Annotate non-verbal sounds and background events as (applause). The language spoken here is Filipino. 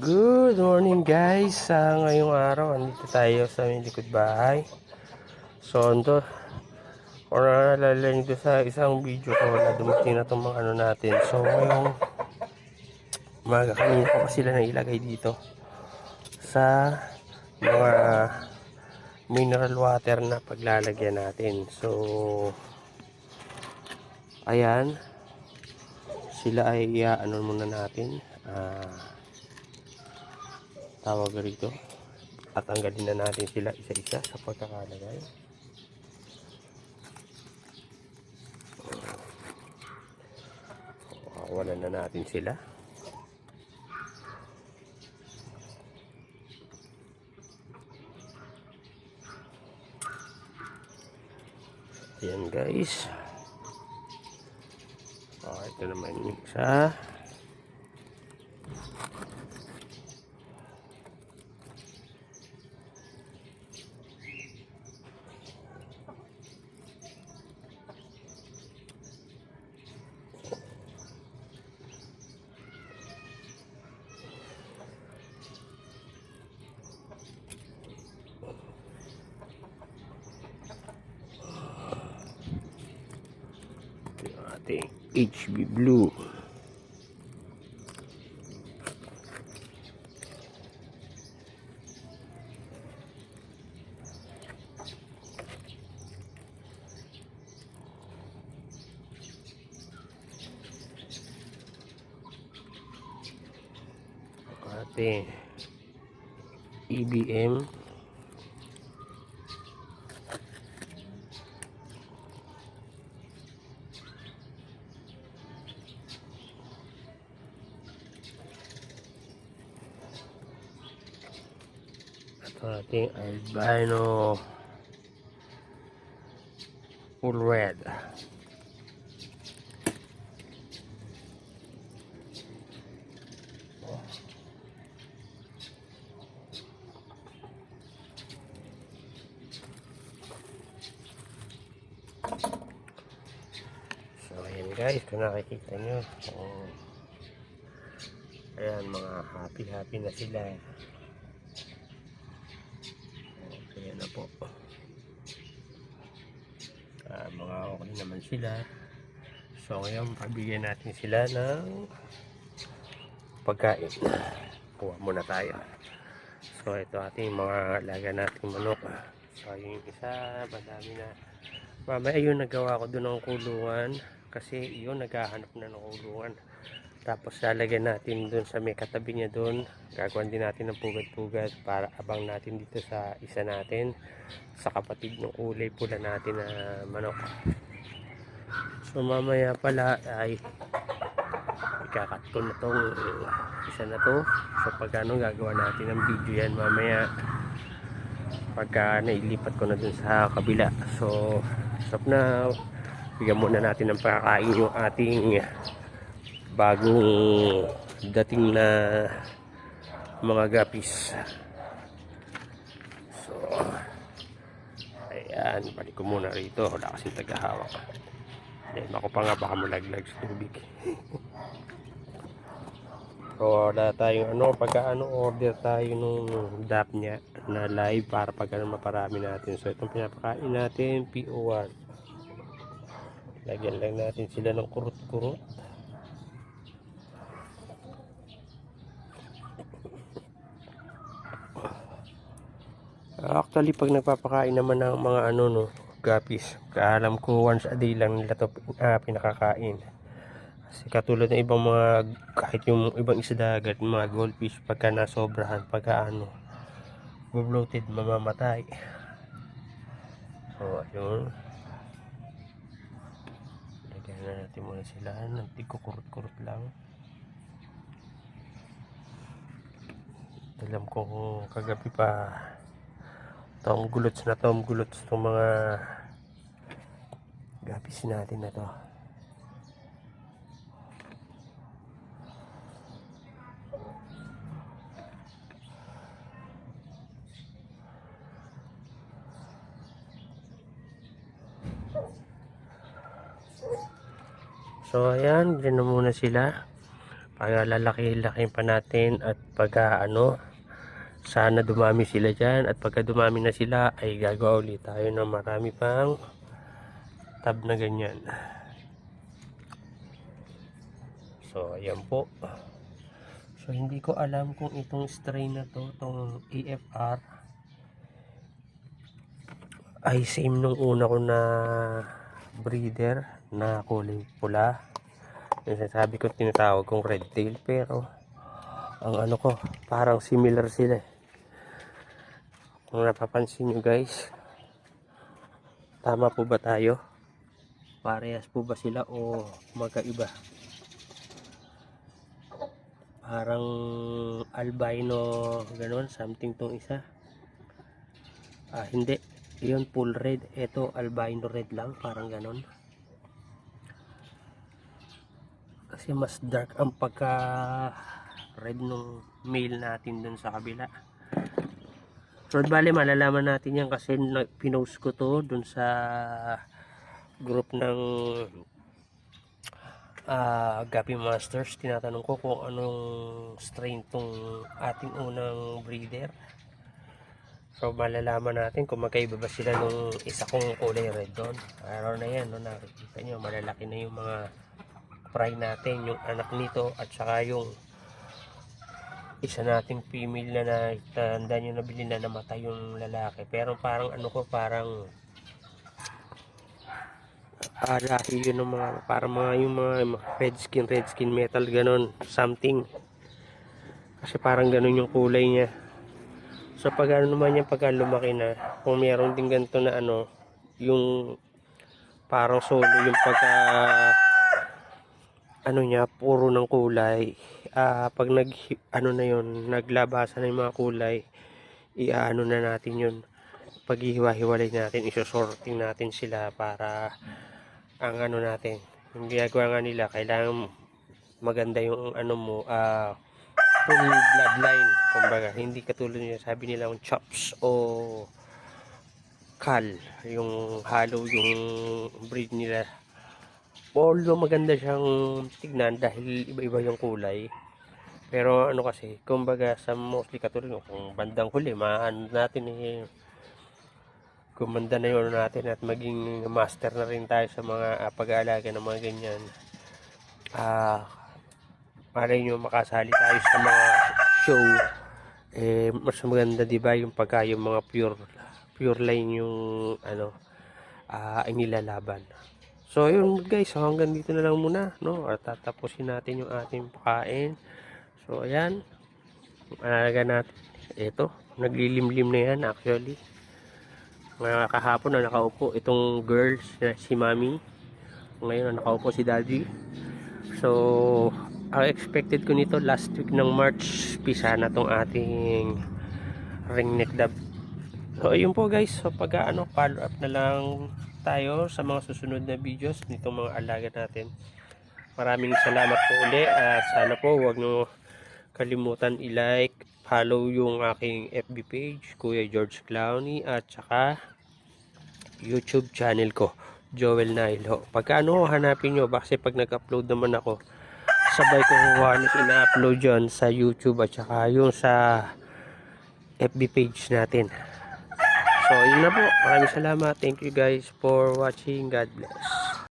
Good morning guys! Sa ngayong araw, andito tayo sa aming likod bahay. So, ando, kung naalala nyo sa isang video ko na dumating na itong mga ano natin. So, ngayong umaga kanina ko pa sila na ilagay dito sa mga mineral water na paglalagyan natin. So, ayan, sila ay ano muna natin. Ah, tawag rito. At tanggalin na natin sila isa-isa sa pagkakalagay. Wala na natin sila. Yan guys. Oh, ito naman yung isa ating HB Blue. Ating EBM ating albino full red guys kung nakikita nyo oh, ayan mga happy happy na sila Kaya na po. Ah, mga okay naman sila. So ngayon, pabigyan natin sila ng pagkain. Kuha muna tayo. So ito ating mga alaga nating manok. So yung isa, madami na. Mamaya yun nagawa ko doon ng kulungan. Kasi yun naghahanap na ng kulungan. Tapos lalagyan natin doon sa may katabi niya doon. Gagawin din natin ng pugad-pugad para abang natin dito sa isa natin. Sa kapatid ng kulay pula natin na manok. So mamaya pala ay ikakat ko na tong isa na to. So pag ano gagawa natin ng video yan mamaya pagka nailipat ko na dun sa kabila. So stop na. Bigyan muna natin ng pagkain yung ating bagong dating na mga gapis. So ayan balik ko muna rito. Wala kasing tagahawak then ako pa nga baka malaglag sa tubig. So (laughs) wala tayong ano pagka ano order tayo nung dap niya na live para pag ano maparami natin. So itong pinapakain natin PO1 lagyan lang natin sila ng kurot-kurot Actually, pag nagpapakain naman ng mga ano no, gapis, kaalam ko once a day lang nila to ah, pinakakain. Kasi katulad ng ibang mga, kahit yung ibang isda dagat, mga goldfish, pagka nasobrahan, pagka ano, bloated, mamamatay. So, ayun. Lagyan na natin muna sila, nagtikukurot-kurot lang. Alam ko kagabi pa Tom gulots na tom gulots itong mga gapis natin na to. So ayan na muna sila. Kaya lalaki-laki pa natin at pagka ano, sana dumami sila dyan at pagka dumami na sila ay gagawa ulit tayo ng marami pang tab na ganyan. So, ayan po. So, hindi ko alam kung itong strain na to, itong EFR, ay same nung una ko na breeder na kulay pula. Yung sabi ko tinatawag kong red tail pero ang ano ko parang similar sila eh. Kung napapansin nyo guys, tama po ba tayo? Parehas po ba sila o magkaiba? Parang albino ganun, something tong isa. Ah, hindi. Yun full red. Ito albino red lang, parang ganun. Kasi mas dark ang pagka red nung male natin dun sa kabila. So, bali malalaman natin yan kasi pinost ko to dun sa group ng ah Gapi Masters. Tinatanong ko kung anong strain tong ating unang breeder. So malalaman natin kung magkaiba ba sila nung isa kong kulay red doon. Araw na yan, no, nakikita nyo, malalaki na yung mga fry natin, yung anak nito at saka yung isa nating female na natanda nyo nabili na namatay yung lalaki. Pero parang ano ko, parang ah, lahi yun ng mga, parang mga yung mga red skin, red skin metal, ganon, something. Kasi parang ganon yung kulay niya. So pag ano naman yan, pagka lumaki na, kung meron din ganito na ano, yung parang solo yung pagka ano niya, puro ng kulay. Ah, pag nag ano na yun, naglabasan na yung mga kulay, iaano na natin yun. Pag hiwa-hiwalay natin, isosorting natin sila para ang ano natin, yung ginagawa nga nila, kailangan maganda yung ano mo, ah, full bloodline. Kumbaga, hindi katulad yung sabi nila yung chops o kal, yung halo yung breed nila. Although maganda siyang tignan dahil iba-iba yung kulay. Pero ano kasi, kumbaga sa mostly katulad kung bandang huli, maano natin eh, gumanda na yun natin at maging master na rin tayo sa mga ah, pag-aalaga ng mga ganyan. Ah, malay nyo makasali tayo sa mga show eh mas maganda 'di ba yung pagka yung mga pure pure line yung ano ah inilalaban so yun guys hanggang dito na lang muna no? At tatapusin natin yung ating pakain. So ayan. Alaga natin ito naglilimlim na yan actually. Mga kahapon na nakaupo itong girls si mami. Ngayon na nakaupo si daddy. So ang expected ko nito last week ng March pisa na tong ating ringneck dab. So ayun po guys. So pag ano follow up na lang tayo sa mga susunod na videos nitong mga alaga natin. Maraming salamat po uli at sana po huwag nyo kalimutan i-like follow yung aking FB page Kuya George Clowney at saka YouTube channel ko Joel pagka ano hanapin nyo kasi pag nag-upload naman ako sabay ko halos ina-upload yun sa YouTube at saka yung sa FB page natin. So, yun na po. Maraming salamat. Thank you guys for watching. God bless.